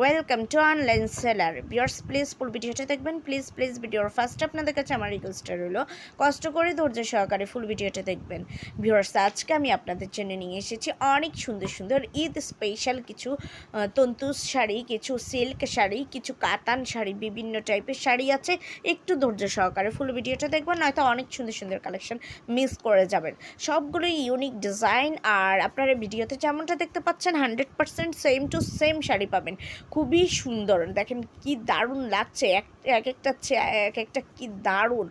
welcome to online seller viewers please full ভিডিওটা দেখবেন please please ভিডিওর ফার্স্ট আপনাদের কাছে আমার রিকোয়েস্টটা রইল, কষ্ট করে ধৈর্য সহকারে ফুল ভিডিওটা দেখবেন। ভিউয়ার্স আজকে আমি আপনাদের জন্য নিয়ে এসেছি অনেক সুন্দর সুন্দর ঈদ স্পেশাল কিছু তন্তুস শাড়ি, কিছু সিল্ক শাড়ি, কিছু কাতান শাড়ি, বিভিন্ন টাইপের শাড়ি আছে, একটু ধৈর্য সহকারে ফুল ভিডিওটা দেখবেন, নয়তো অনেক সুন্দর সুন্দর কালেকশন মিস করে যাবেন। সবগুলোই ইউনিক ডিজাইন আর আপনারা ভিডিওতে যেমনটা দেখতে পাচ্ছেন hundred percent same to same sari পাবেন। খুবই সুন্দর। দেখেন কি দারুণ লাগছে। এক এক একটা এক একটা কি দারুণ।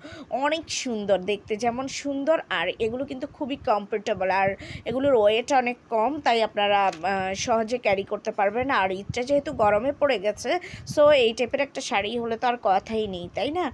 অনেক সুন্দর দেখতে। যেমন সুন্দর আর এগুলো কিন্তু খুবই কমফোর্টেবল আর এগুলোর ওয়েট অনেক কম, তাই আপনারা সহজে ক্যারি করতে পারবেন। আর ঈদটা যেহেতু গরমে পড়ে গেছে সো এই টাইপের একটা শাড়ি হলে তো আর কথাই নেই, তাই না?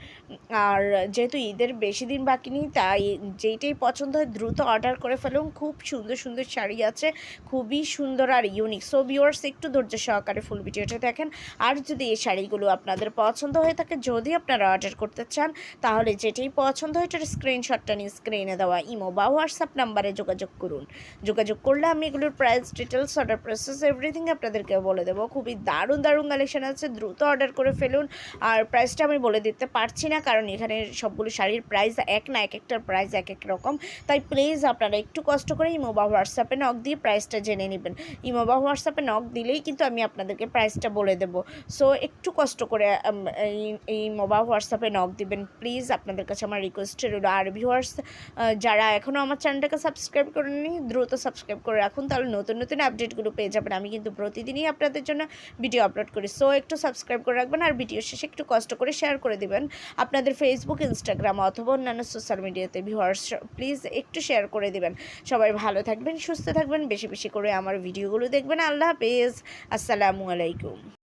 আর যেহেতু ঈদের বেশি দিন বাকি নেই, তাই যেইটাই পছন্দ হয় দ্রুত অর্ডার করে ফেলুন। খুব সুন্দর সুন্দর শাড়ি আছে, খুবই সুন্দর আর ইউনিক সো ভিউয়ার্স একটু ধৈর্য সহকারে ফুল ভিডিওটা দেখেন। আর যদি এই শাড়িগুলো আপনাদের পছন্দ হয়ে থাকে, যদি আপনারা অর্ডার করতে চান, তাহলে যেটাই পছন্দ হয় এটার স্ক্রিনশটটা নিয়ে স্ক্রিনে দেওয়া ইমো বা হোয়াটসঅ্যাপ নাম্বারে যোগাযোগ করুন। যোগাযোগ করলে আমি এগুলোর price details order process everything আপনাদেরকে বলে দেবো। খুবই দারুণ দারুণ কালেকশন আছে। দ্রুত অর্ডার করে ফেলুন। আর প্রাইসটা আমি বলে দিতে পারছি না, কারণ এখানে সবগুলো শাড়ির প্রাইস এক না, এক একটার প্রাইস এক এক রকম। তাই প্লিজ আপনারা একটু কষ্ট করে ইমো বা হোয়াটসঅ্যাপে নক দিয়ে প্রাইসটা জেনে নেবেন। ইমো বা হোয়াটসঅ্যাপে নক দিলেই কিন্তু আমি আপনাদেরকে প্রাইসটা বলে দেবো। সো একটু কষ্ট করে এই এই মোবা হোয়াটসঅ্যাপে নক দিবেন। প্লিজ আপনাদের কাছে আমার রিকোয়েস্ট রইল। আর ভিউয়ার্স যারা এখনও আমার চ্যানেলটাকে সাবস্ক্রাইব করেননি, দ্রুত সাবস্ক্রাইব করে রাখুন। তাহলে নতুন নতুন আপডেটগুলো পেয়ে যাবেন। আমি কিন্তু প্রতিদিনই আপনাদের জন্য ভিডিও আপলোড করি। সো একটু সাবস্ক্রাইব করে রাখবেন। আর ভিডিও শেষে একটু কষ্ট করে শেয়ার করে দেবেন। আপনাদের ফেসবুক ইনস্টাগ্রাম অথবা অন্যান্য সোশ্যাল মিডিয়াতে ভিউয়ার্স প্লিজ একটু শেয়ার করে দেবেন। সবাই ভালো থাকবেন, সুস্থ থাকবেন। বেশি বেশি করে আমার ভিডিওগুলো দেখবেন। আল্লাহ হাফেজ। আসসালামু আলাইকুম